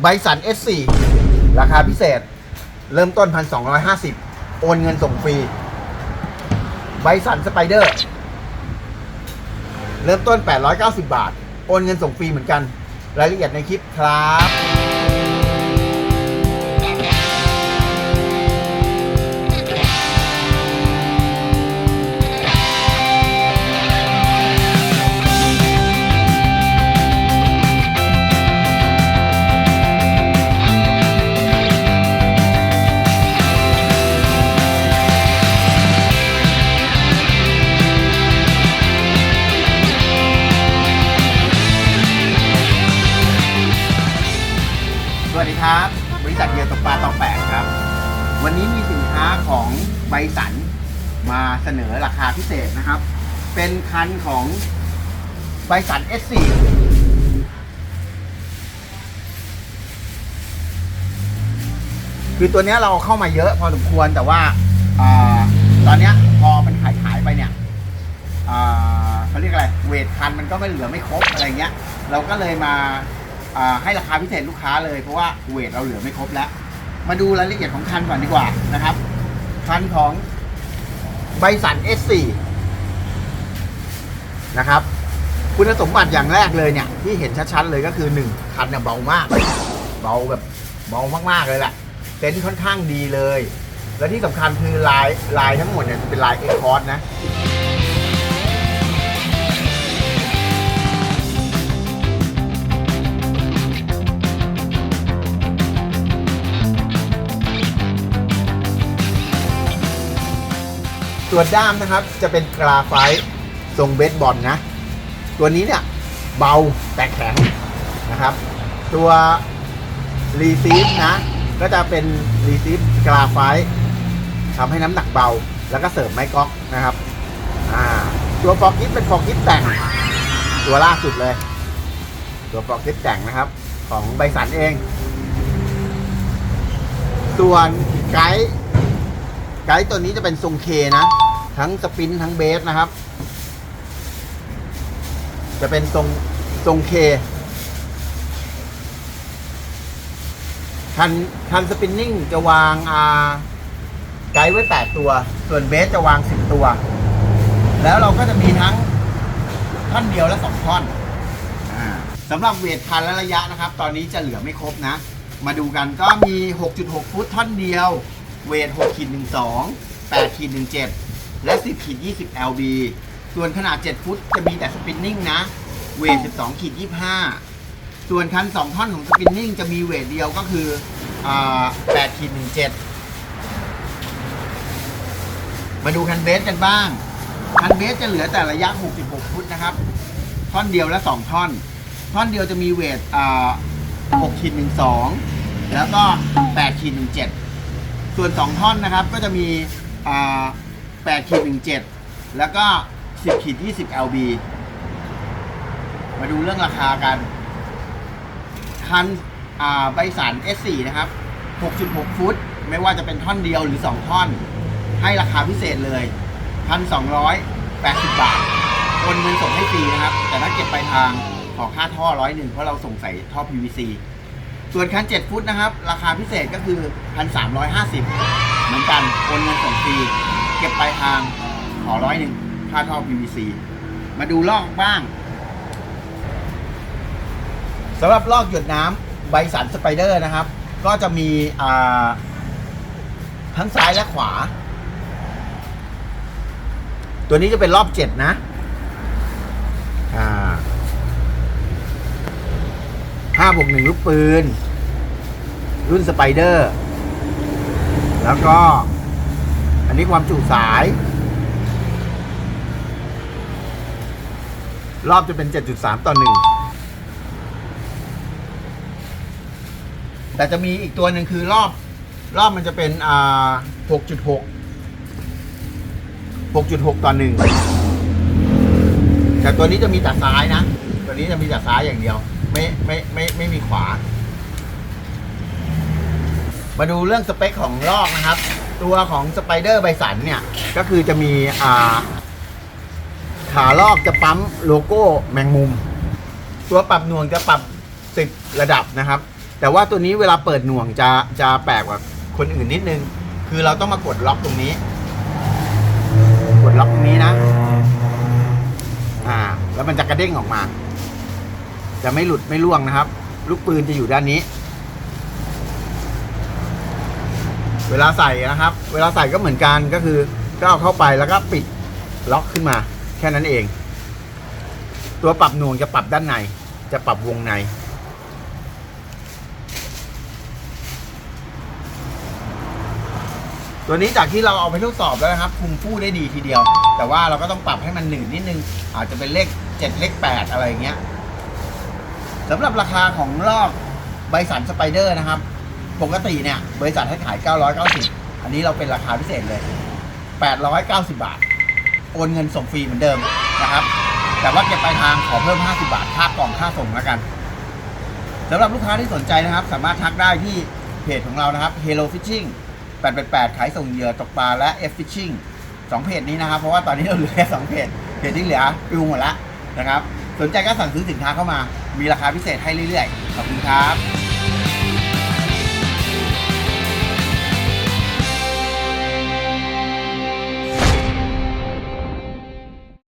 ไบสัน S4 ราคาพิเศษ เริ่มต้น 1,250 โอนเงินส่งฟรีไบสันสไปเดอร์เริ่มต้น 890 บาท โอนเงินส่งฟรีเหมือนกัน รายละเอียดในคลิปครับ ครับ บริษัทเดียตกปลาตองแปดครับ วันนี้มีสินค้าของไบสันมาเสนอราคาพิเศษนะครับ เป็นคันของไบสัน S4 คือตัวเนี้ยเราเข้ามาเยอะพอสมควรแต่ว่าอตอนเนี้ยพอมันขายขายไปเนี่ยเขาเรียกอะไร เวทคันมันก็ไม่เหลือไม่ครบอะไรเงี้ย เราก็เลยมา ให้ราคาพิเศษลูกค้าเลยเพราะว่าเวทเราเหลือไม่ครบแล้ว มาดูรายละเอียดของคันก่อนดีกว่านะครับ คันของไบสัน S4 นะครับ คุณสมบัติอย่างแรกเลยเนี่ย ที่เห็นชัดๆเลยก็คือหนึ่งคันเนี่ยเบามาก เบาแบบเบามากๆเลยแหละเต็นท์ค่อนข้างดีเลย และที่สำคัญคือลายลายทั้งหมดเนี่ยจะเป็นลายเอ็กคอร์ดนะ ตัวด้ามนะครับจะเป็นกราไฟต์ทรงเบสบอลนะ ตัวนี้เนี่ยเบาแต่แข็งนะครับ ตัวรีซีฟนะ ก็จะเป็นรีซีฟกราไฟต์ทำให้น้ำหนักเบา แล้วก็เสริมไม้ก๊อกนะครับตัวฟอกกิฟเป็นฟอกกิฟแต่ง ตัวล่าสุดเลย ตัวฟอกกิฟแต่งนะครับ ของไบสันเอง ส่วนไกด์ไกด์ตัวนี้จะเป็นทรงเคนะ ทั้งสปินทั้งเบสนะครับ จะเป็นทรงทรงเคคันคันสปินนิ่งจะวางอาไกด์ไว้ 8 ตัว ส่วนเบสจะวาง 10 ตัว แล้วเราก็จะมีทั้งท่อนเดียวและ 2 ท่อนอสำหรับเวทคันและระยะนะครับ ตอนนี้จะเหลือไม่ครบนะ มาดูกันก็มี 6.6 ฟุตท่อนเดียว เวท6ขีด12 8ขีด17 และ 10ขีด20 lb ส่วนขนาด 7 ฟุตจะมีแต่สปินนิ่งนะ เวท 12ขีด25 ส่วนคัน 2 ท่อนของสปินนิ่งจะมีเวทเดียวก็คืออ8ขีด17 มาดูคันเบสกันบ้าง คันเบสจะเหลือแต่ระยะ 66 ฟุตนะครับ ท่อนเดียวและ 2 ท่อน ท่อนเดียวจะมีเวท6ขีด12 แล้วก็8ขีด17 ส่วน 2 ท่อนนะครับก็จะมีอ่า 8ขีด17 แล้วก็ 10ขีด20 lb มาดูเรื่องราคากัน คันอ่าใบสัน S4 นะครับ 6.6 ฟุต ไม่ว่าจะเป็นท่อนเดียวหรือ 2 ท่อน ให้ราคาพิเศษเลย 1,280 บาทโอนเงินส่งให้ฟรีนะครับ แต่ถ้าเก็บปลายทางขอค่าท่อร้อยหนึ่งเพราะเราส่งใส่ท่อ PVC ส่วนคัน 7 ฟุตนะครับ ราคาพิเศษก็คือ 1,350 เหมือนกันโอนเงินส่งฟรี เก็บปลายทางขอร้อยหนึ่งค่าท่อ PVC มาดูลอกบ้างสำหรับลอกหยดน้ำใบสันสไปเดอร์นะครับ ก็จะมีทั้งซ้ายและขวา ตัวนี้จะเป็นรอบเจ็ดนะอ่าห้าบวกหนึ่งลูกปืน รุ่นสไปเดอร์ แล้วก็ อันนี้ความจุสาย รอบจะเป็น 7.3 ต่อหนึ่งแต่จะมีอีกตัวหนึ่งคือรอบ รอบมันจะเป็น อ่า 6.6 6.6 ต่อหนึ่งแต่ตัวนี้จะมีแต่ซ้ายนะ ตัวนี้จะมีแต่ซ้ายอย่างเดียว ไม่ไม่ไม่ไม่มีขวา มาดูเรื่องสเปคของลอกนะครับ ตัวของสไปเดอร์ไบสันเนี่ย ก็คือจะมีอ่าขาลอกจะปั๊มโลโก้แมงมุม ตัวปรับหน่วงจะปรับ10ระดับนะครับ แต่ว่าตัวนี้เวลาเปิดหน่วงจะจะแปลกกว่าคนอื่นนิดนึง คือเราต้องมากดล็อกตรงนี้ กดล็อกตรงนี้นะ อ่า แล้วมันจะกระเด้งออกมา จะไม่หลุดไม่ล่วงนะครับ ลูกปืนจะอยู่ด้านนี้ เวลาใส่นะครับ เวลาใส่ก็เหมือนกันก็คือก็เอาเข้าไปแล้วก็ปิดล็อกขึ้นมา แค่นั้นเอง ตัวปรับหน่วงจะปรับด้านใน จะปรับวงใน ตัวนี้จากที่เราเอาไปทดสอบแล้วนะครับ คุมฟู่ได้ดีทีเดียว แต่ว่าเราก็ต้องปรับให้มันหนืดนิดนึง อาจจะเป็นเลขเจ็ดเลขแปดอะไรอย่างเงี้ยสำหรับราคาของลอกไบสันสไปเดอร์นะครับ ปกติเนี่ยบริษัทให้ขาย 990 อันนี้เราเป็นราคาพิเศษเลย 890 บาท โอนเงินส่งฟรีเหมือนเดิมนะครับ แต่ว่าเก็บปลายทางขอเพิ่ม 50 บาท ค่ากล่องค่าส่งแล้วกันสำหรับลูกค้าที่สนใจนะครับ สามารถทักได้ที่เพจของเรานะครับ Hello Fishing 888 ขายส่งเหยื่อตกปลาและ F Fishing สองเพจนี้นะครับ เพราะว่าตอนนี้เราเหลือแค่สองเพจเพจที่เหลือปิวหมดแล้วนะครับ สนใจก็สั่งซื้อสินค้าเข้ามา มีราคาพิเศษให้เรื่อยๆ ขอบคุณครับ